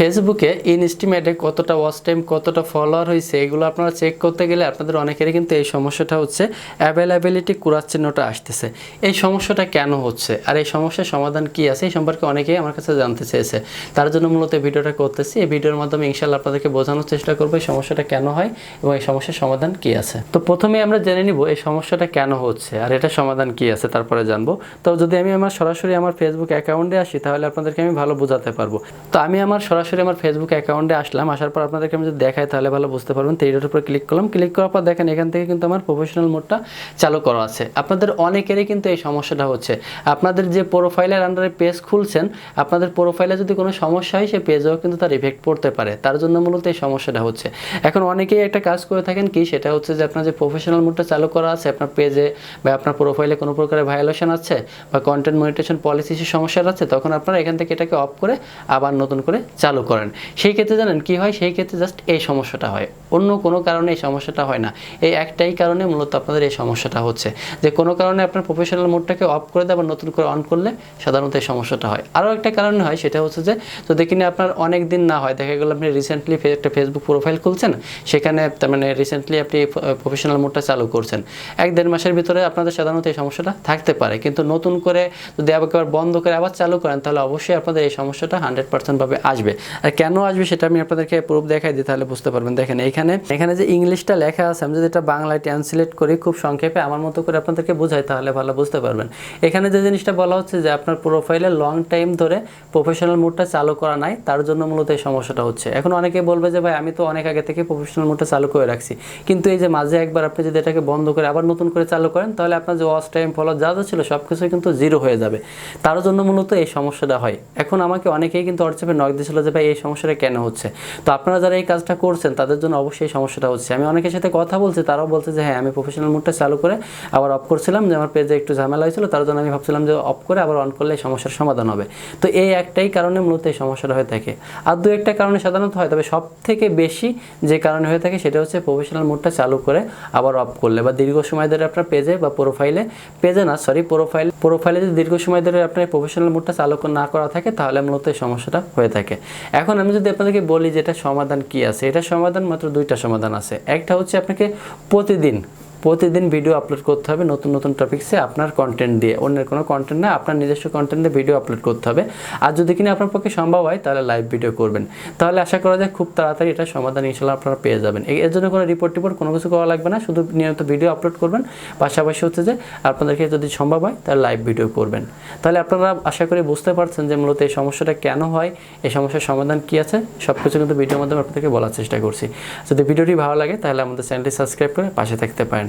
ফেসবুকে ইনস্টিমেটে কতটা watch time কতটা ফলোয়ার হয়েছে, এগুলো আপনারা চেক করতে গেলে আপনাদের অনেকেরই কিন্তু এই সমস্যাটা হচ্ছে অ্যাভেলেবিলিটি কুরার চিহ্নটা আসতেছে। এই সমস্যাটা কেন হচ্ছে? আর এই সমস্যার সমাধান কি আছে? এই সম্পর্কে অনেকেই আমার কাছে জানতে চেয়েছে। তার জন্য মূলত ভিডিওটা করতেছি। এই ভিডিওর মাধ্যমে ইনশাল্লাহ আপনাদেরকে বোঝানোর চেষ্টা করব এই সমস্যাটা কেন হয় এবং এই সমস্যার সমাধান কি আছে। তো প্রথমে আমরা জেনে নিব এই সমস্যাটা কেন হচ্ছে আর এটা সমাধান কি আছে তারপরে জানব। তো যদি আমি আমার সরাসরি আমার ফেসবুক অ্যাকাউন্টে আসি, তাহলে আপনাদেরকে আমি ভালো বোঝাতে পারব। তো আমি আমার সরাসরি আমার ফেসবুক অ্যাকাউন্টে আসলাম। আসার পর আপনাদেরকে আমি যদি দেখাই, তাহলে ভালো বুঝতে পারবেন। তো এইটার উপর ক্লিক করলাম। ক্লিক করার পর দেখেন, এখান থেকে কিন্তু আমার প্রফেশনাল মোডটা চালু করা আছে। আপনাদের অনেকেরই কিন্তু এই সমস্যাটা হচ্ছে। আপনাদের যে প্রোফাইলের আন্ডারে পেজ খুলছেন, আপনাদের প্রোফাইলে যদি কোনো সমস্যা হয়, সেই পেজেও কিন্তু তার ইফেক্ট পড়তে পারে। তার জন্য মূলত এই সমস্যাটা হচ্ছে। এখন অনেকেই একটা কাজ করে থাকেন কি, সেটা হচ্ছে যে আপনার যে প্রফেশনাল মোডটা চালু করা আছে, আপনার পেজে বা আপনার প্রোফাইলে কোনো প্রকারের ভায়োলেশন আছে বা কন্টেন্ট মনিটেশন পলিসি সমস্যা আছে, তখন আপনারা এখান থেকে এটাকে অফ করে আবার নতুন করে চালু করেন। সেই ক্ষেত্রে জানেন কি হয়? সেই ক্ষেত্রে জাস্ট এই সমস্যাটা হয়। অন্য কোনো কারণে এই সমস্যাটা হয় না। এই একটাই কারণে মূলত আপনাদের এই সমস্যাটা হচ্ছে। যে কোনো কারণে আপনার প্রফেশনাল মোডটাকে অফ করে দেয় আবার নতুন করে অন করলে সাধারণত এই সমস্যাটা হয়। আরও একটা কারণে হয়, সেটা হচ্ছে যে যদি কিনা আপনার অনেক দিন না হয়, দেখা গেল আপনি রিসেন্টলি একটা ফেসবুক প্রোফাইল খুলছেন, সেখানে তার মানে রিসেন্টলি আপনি প্রফেশনাল মোডটা চালু করছেন। এক দেড় মাসের ভিতরে আপনাদের সাধারণত এই সমস্যাটা থাকতে পারে। কিন্তু নতুন করে যদি আবার বন্ধ করে আবার চালু করেন, তাহলে অবশ্যই আপনাদের এই সমস্যাটা হান্ড্রেড পার্সেন্টভাবে আসবে। আর কেন আসবে সেটা আমি আপনাদেরকে প্রুফ দেখাই দিই, তাহলে বুঝতে পারবেন। দেখেন এখানে। এখানে যে ইংলিশটা লেখা আছে, আমি যদি এটা বাংলায় ট্রান্সলেট করি, খুব সংক্ষেপে আমার মতো করে আপনাদেরকে বোঝাই, তাহলে ভালো বুঝতে পারবেন। এখানে যে জিনিসটা বলা হচ্ছে যে, আপনার প্রোফাইলে লং টাইম ধরে প্রফেশনাল মোডটা চালু করা নাই, তার জন্য মূলত এই সমস্যাটা হচ্ছে। এখন অনেকে বলবে যে, ভাই, আমি তো অনেক আগে থেকে প্রফেশনাল মোডটা চালু করে রাখছি। কিন্তু এই যে মাঝে একবার আপনি যদি এটাকে বন্ধ করে আবার নতুন করে চালু করেন, তাহলে আপনার যে ওয়াচ টাইম ফলো যা যা ছিল সব কিছুই কিন্তু জিরো হয়ে যাবে। তার জন্য মূলত এই সমস্যাটা হয়। এখন আমাকে অনেকেই কিন্তু হোয়াটসঅ্যাপে নক দিয়েছিল যে, ভাই, এই সমস্যাটা কেন হচ্ছে? তো আপনারা যারা এই কাজটা করছেন, তাদের জন্য এই সমস্যাটা হচ্ছে। আমি অনেকের সাথে কথা বলছি, তারাও বলছে যে হ্যাঁ আমি প্রফেশনাল মোডটা চালু করে আবার অফ করছিলাম যে, আমার পেজে একটু ঝামেলা হয়েছিল, তার জন্য আমি ভাবছিলাম যে অফ করে আবার অন করলে সমস্যার সমাধান হবে। তো এই একটাই কারণে মূলত এই সমস্যাটা হয়ে থাকে। আর দু একটা কারণে সাধারণত হয়, তবে সব থেকে বেশি যে কারণে হয়ে থাকে, সেটা হচ্ছে প্রফেশনাল মোডটা চালু করে আবার অফ করলে। বা দীর্ঘ সময় ধরে আপনার পেজে বা প্রোফাইলে পেজে না সরি প্রোফাইল প্রোফাইলে যদি দীর্ঘ সময় ধরে আপনার প্রফেশনাল মোডটা চালু না করা থাকে, তাহলে মূলত এই সমস্যাটা হয়ে থাকে। এখন আমি যদি আপনাদেরকে বলি যে এটা সমাধান কি আছে এটা সমাধান মাত্র দুইটা সমাধান আছে। একটা হচ্ছে আপনাকে প্রতিদিন প্রতিদিন ভিডিও আপলোড করতে হবে নতুন নতুন টপিক্সে আপনার কন্টেন্ট দিয়ে। অন্যের কোনো কন্টেন্ট না, আপনার নিজস্ব কন্টেন্ট দিয়ে ভিডিও আপলোড করতে হবে। আর যদি কিনা আপনার পক্ষে সম্ভব হয়, তাহলে লাইভ ভিডিও করবেন। তাহলে আশা করা যায় খুব তাড়াতাড়ি এটা সমাধান ইনশাল্লাহ আপনারা পেয়ে যাবেন। এর জন্য কোনো রিপোর্ট টিপোর্ট কোনো কিছু করা লাগবে না, শুধু নিয়মিত ভিডিও আপলোড করবেন। পাশাপাশি হচ্ছে যে, আপনাদেরকে যদি সম্ভব হয়, তাহলে লাইভ ভিডিও করবেন। তাহলে আপনারা আশা করি বুঝতে পারছেন যে মূলত এই সমস্যাটা কেন হয়, এই সমস্যার সমাধান কী আছে। সব কিছু কিন্তু ভিডিওর মাধ্যমে আপনাদেরকে বলার চেষ্টা করছি। যদি ভিডিওটি ভালো লাগে, তাহলে আমাদের চ্যানেলটি সাবস্ক্রাইব করে পাশে থাকতে পারেন।